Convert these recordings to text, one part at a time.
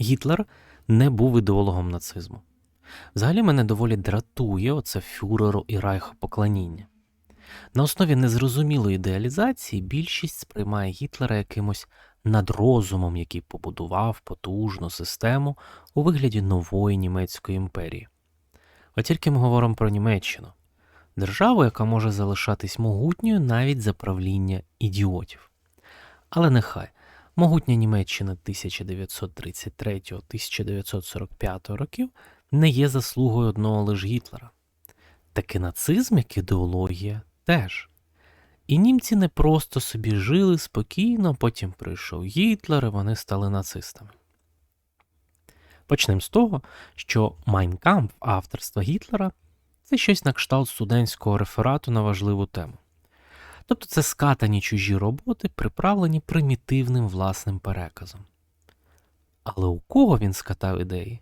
Гітлер не був ідеологом нацизму. Взагалі мене доволі дратує оце фюреру і райхопоклоніння. На основі незрозумілої ідеалізації більшість сприймає Гітлера якимось надрозумом, який побудував потужну систему у вигляді нової німецької імперії. От тільки ми говоримо про Німеччину, державу, яка може залишатись могутньою навіть за правління ідіотів. Але нехай могутня Німеччина 1933-1945 років не є заслугою одного лиш Гітлера. Таки нацизм, як ідеологія, теж. І німці не просто собі жили спокійно, потім прийшов Гітлер, і вони стали нацистами. Почнемо з того, що Майнкамп авторства Гітлера це щось на кшталт студентського реферату на важливу тему. Тобто це скатані чужі роботи, приправлені примітивним власним переказом. Але у кого він скатав ідеї?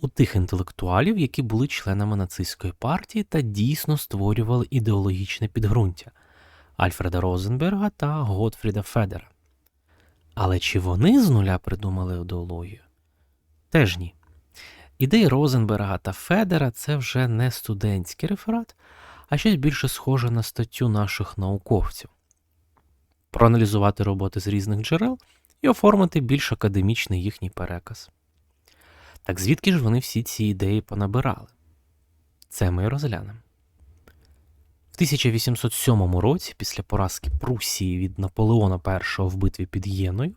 У тих інтелектуалів, які були членами нацистської партії та дійсно створювали ідеологічне підґрунтя Альфреда Розенберга та Готфріда Федера. Але чи вони з нуля придумали ідеологію? Теж ні. Ідеї Розенберга та Федера це вже не студентський реферат, а щось більше схоже на статтю наших науковців. Проаналізувати роботи з різних джерел і оформити більш академічний їхній переказ. Так звідки ж вони всі ці ідеї понабирали? Це ми розглянемо. В 1807 році, після поразки Прусії від Наполеона І в битві під Єною,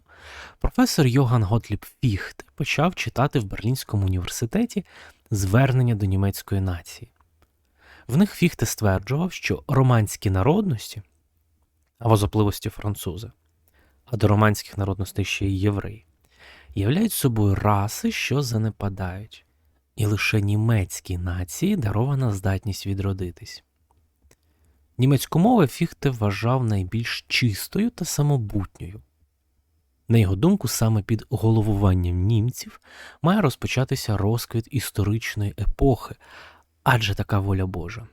професор Йоган Готліб Фіхте почав читати в Берлінському університеті звернення до німецької нації. В них Фіхте стверджував, що романські народності, а в особливості французи, а до романських народностей ще й євреї, являють собою раси, що занепадають, і лише німецькій нації дарована здатність відродитись. Німецьку мову Фіхте вважав найбільш чистою та самобутньою. На його думку, саме під головуванням німців має розпочатися розквіт історичної епохи, адже така воля Божа.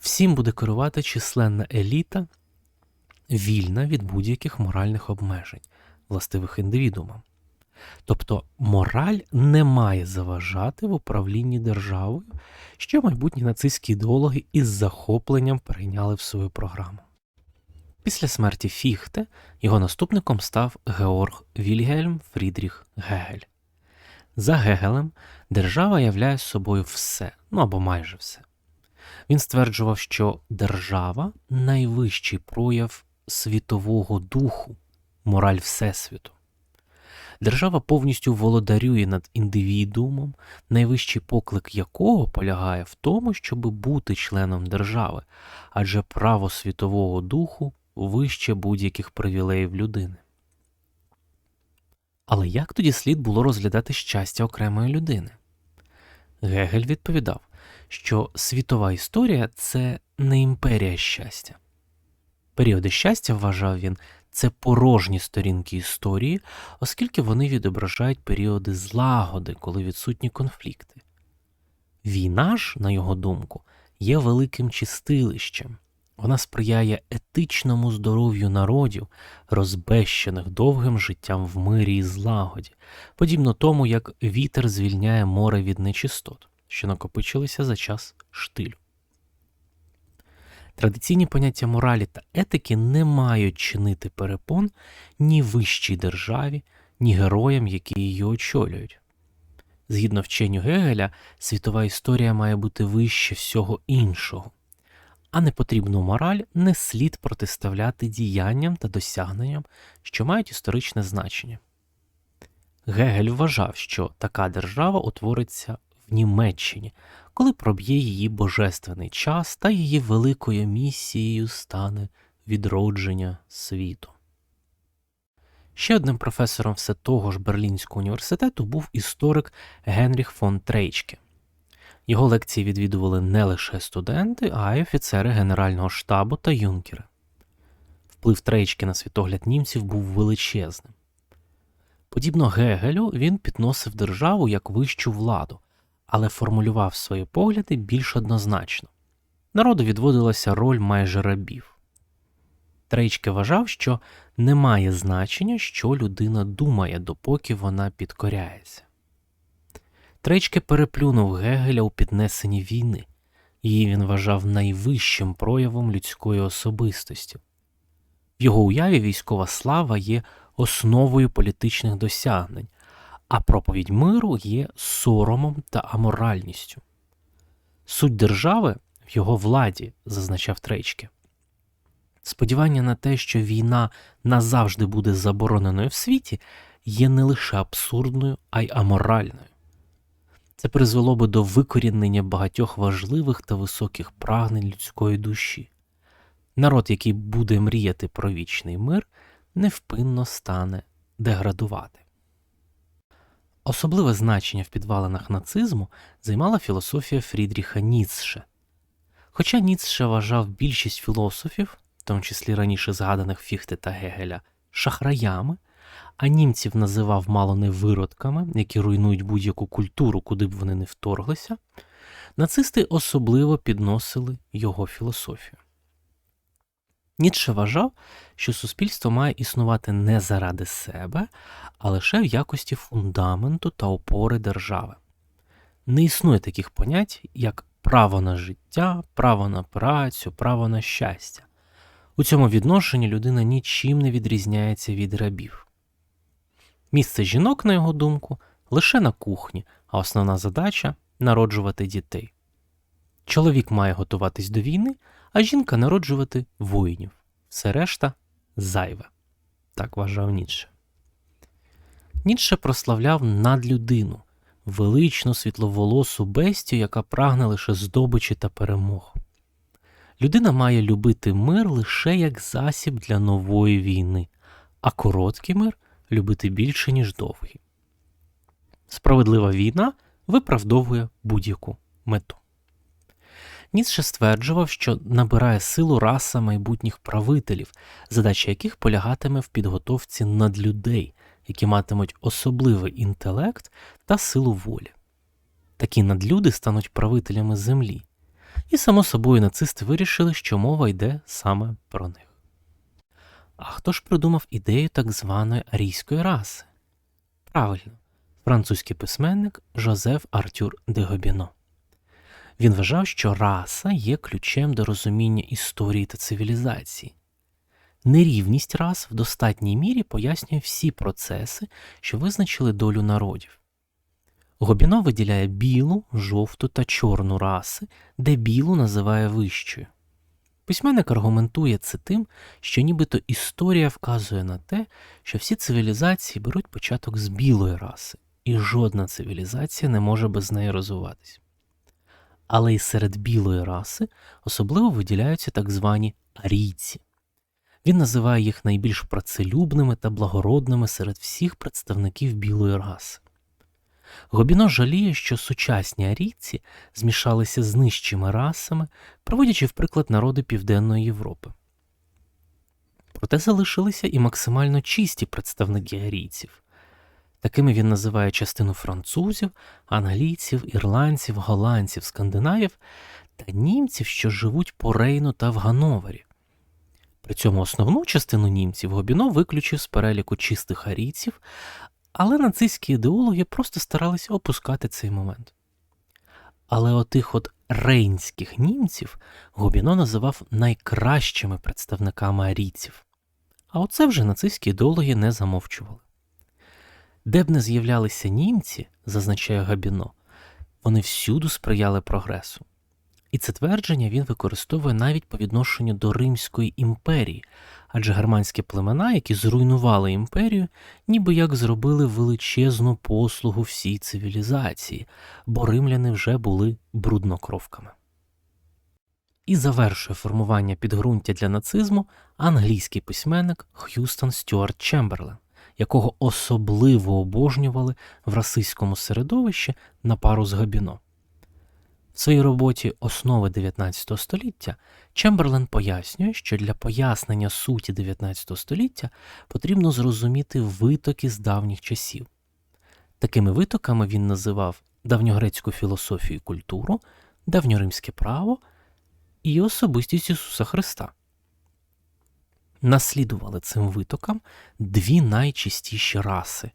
Всім буде керувати численна еліта, вільна від будь-яких моральних обмежень, властивих індивідумам. Тобто мораль не має заважати в управлінні державою, що майбутні нацистські ідеологи із захопленням прийняли в свою програму. Після смерті Фіхте його наступником став Георг Вільгельм Фрідріх Гегель. За Гегелем держава являє собою все, ну або майже все. Він стверджував, що держава найвищий прояв світового духу, мораль Всесвіту. Держава повністю володарює над індивідуумом, найвищий поклик якого полягає в тому, щоб бути членом держави, адже право світового духу вище будь-яких привілеїв людини. Але як тоді слід було розглядати щастя окремої людини? Гегель відповідав, що світова історія це не імперія щастя. Періоди щастя, вважав він, це порожні сторінки історії, оскільки вони відображають періоди злагоди, коли відсутні конфлікти. Війна ж, на його думку, є великим чистилищем. Вона сприяє етичному здоров'ю народів, розбещених довгим життям в мирі і злагоді, подібно тому, як вітер звільняє море від нечистот, що накопичилися за час штилю. Традиційні поняття моралі та етики не мають чинити перепон ні вищій державі, ні героям, які її очолюють. Згідно вченню Гегеля, світова історія має бути вище всього іншого, а непотрібну мораль не слід протиставляти діянням та досягненням, що мають історичне значення. Гегель вважав, що така держава утвориться в Німеччині, коли проб'є її божественний час та її великою місією стане відродження світу. Ще одним професором все того ж Берлінського університету був історик Генріх фон Трейчке. Його лекції відвідували не лише студенти, а й офіцери Генерального штабу та юнкери. Вплив Трейчки на світогляд німців був величезним. Подібно Гегелю, він підносив державу як вищу владу, але формулював свої погляди більш однозначно. Народу відводилася роль майже рабів. Трейчке вважав, що немає значення, що людина думає, допоки вона підкоряється. Трейчке переплюнув Гегеля у піднесенні війни. Її він вважав найвищим проявом людської особистості. В його уяві військова слава є основою політичних досягнень, а проповідь миру є соромом та аморальністю. Суть держави в його владі, зазначав Трейчке. Сподівання на те, що війна назавжди буде забороненою в світі, є не лише абсурдною, а й аморальною. Це призвело би до викорінення багатьох важливих та високих прагнень людської душі. Народ, який буде мріяти про вічний мир, невпинно стане деградувати. Особливе значення в підвалинах нацизму займала філософія Фрідріха Ніцше. Хоча Ніцше вважав більшість філософів, в тому числі раніше згаданих Фіхте та Гегеля, шахраями, а німців називав мало не виродками, які руйнують будь-яку культуру, куди б вони не вторглися, нацисти особливо підносили його філософію. Ніцше вважав, що суспільство має існувати не заради себе, а лише в якості фундаменту та опори держави. Не існує таких понять, як право на життя, право на працю, право на щастя. У цьому відношенні людина нічим не відрізняється від рабів. Місце жінок, на його думку, лише на кухні, а основна задача народжувати дітей. Чоловік має готуватись до війни, а жінка народжувати воїнів. Все решта зайве. Так вважав Ніцше. Ніцше прославляв надлюдину, величну світловолосу бестію, яка прагне лише здобичі та перемог. Людина має любити мир лише як засіб для нової війни, а короткий мир любити більше, ніж довгий. Справедлива війна виправдовує будь-яку мету. Ніцше стверджував, що набирає силу раса майбутніх правителів, задача яких полягатиме в підготовці надлюдей, які матимуть особливий інтелект та силу волі. Такі надлюди стануть правителями землі, і, само собою, нацисти вирішили, що мова йде саме про них. А хто ж придумав ідею так званої арійської раси? Правильно, французький письменник Жозеф Артюр де Гобіно. Він вважав, що раса є ключем до розуміння історії та цивілізації. Нерівність рас в достатній мірі пояснює всі процеси, що визначили долю народів. Гобіно виділяє білу, жовту та чорну раси, де білу називає вищою. Письменник аргументує це тим, що нібито історія вказує на те, що всі цивілізації беруть початок з білої раси, і жодна цивілізація не може без неї розвиватись. Але й серед білої раси особливо виділяються так звані арійці. Він називає їх найбільш працелюбними та благородними серед всіх представників білої раси. Гобіно жаліє, що сучасні арійці змішалися з нижчими расами, проводячи в приклад народи Південної Європи. Проте залишилися і максимально чисті представники арійців. Такими він називає частину французів, англійців, ірландців, голландців, скандинавів та німців, що живуть по Рейну та в Гановері. При цьому основну частину німців Гобіно виключив з переліку чистих арійців, але нацистські ідеологи просто старалися опускати цей момент. Але отих от рейнських німців Гобіно називав найкращими представниками арійців. А оце вже нацистські ідеологи не замовчували. Де б не з'являлися німці, зазначає Габіно, вони всюди сприяли прогресу. І це твердження він використовує навіть по відношенню до Римської імперії, адже германські племена, які зруйнували імперію, ніби як зробили величезну послугу всій цивілізації, бо римляни вже були бруднокровками. І завершує формування підґрунтя для нацизму англійський письменник Х'юстон Стюарт Чемберлен, якого особливо обожнювали в расистському середовищі на пару з Габіно. Своїй роботі Основи 19 століття Чемберлен пояснює, що для пояснення суті 19 століття потрібно зрозуміти витоки з давніх часів. Такими витоками він називав давньогрецьку філософію і культуру, давньоримське право і особистість Ісуса Христа. наслідували цим витокам дві найчастіші раси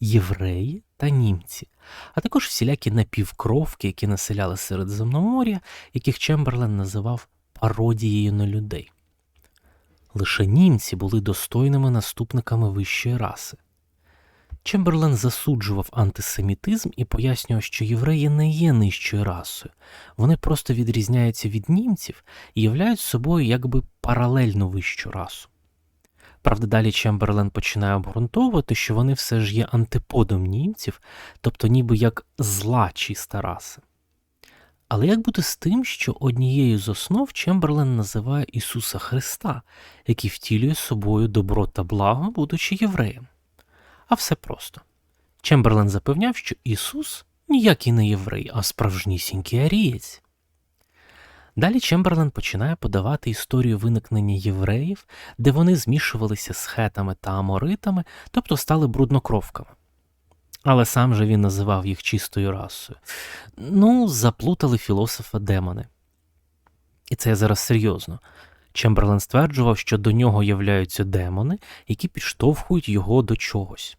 євреї та німці, а також всілякі напівкровки, які населяли Середземномор'я, яких Чемберлен називав пародією на людей. Лише німці були достойними наступниками вищої раси. Чемберлен засуджував антисемітизм і пояснював, що євреї не є нижчою расою, вони просто відрізняються від німців і являють собою якби паралельну вищу расу. Правда, далі Чемберлен починає обґрунтовувати, що вони все ж є антиподом німців, тобто ніби як зла чиста раса. Але як бути з тим, що однією з основ Чемберлен називає Ісуса Христа, який втілює собою добро та благо, будучи євреєм? А все просто. Чемберлен запевняв, що Ісус ніякий не єврей, а справжнісінький арієць. Далі Чемберлен починає подавати історію виникнення євреїв, де вони змішувалися з хетами та аморитами, тобто стали бруднокровками. Але сам же він називав їх чистою расою. Ну, заплутали філософа демони. І це я зараз серйозно. Чемберлен стверджував, що до нього являються демони, які підштовхують його до чогось.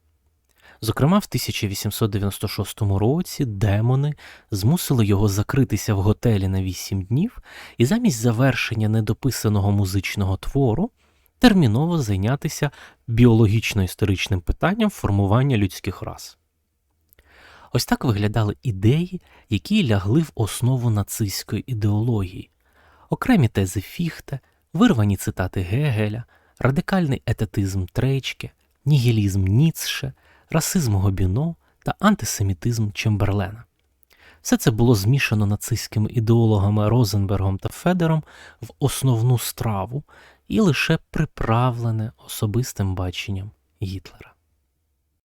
Зокрема, в 1896 році демони змусили його закритися в готелі на 8 днів і замість завершення недописаного музичного твору терміново зайнятися біологічно-історичним питанням формування людських рас. Ось так виглядали ідеї, які лягли в основу нацистської ідеології, окремі тези Фіхте, вирвані цитати Гегеля, радикальний етатизм Трейчке, нігілізм Ніцше, расизм Гобіно та антисемітизм Чемберлена. Все це було змішано нацистськими ідеологами Розенбергом та Федером в основну страву і лише приправлене особистим баченням Гітлера.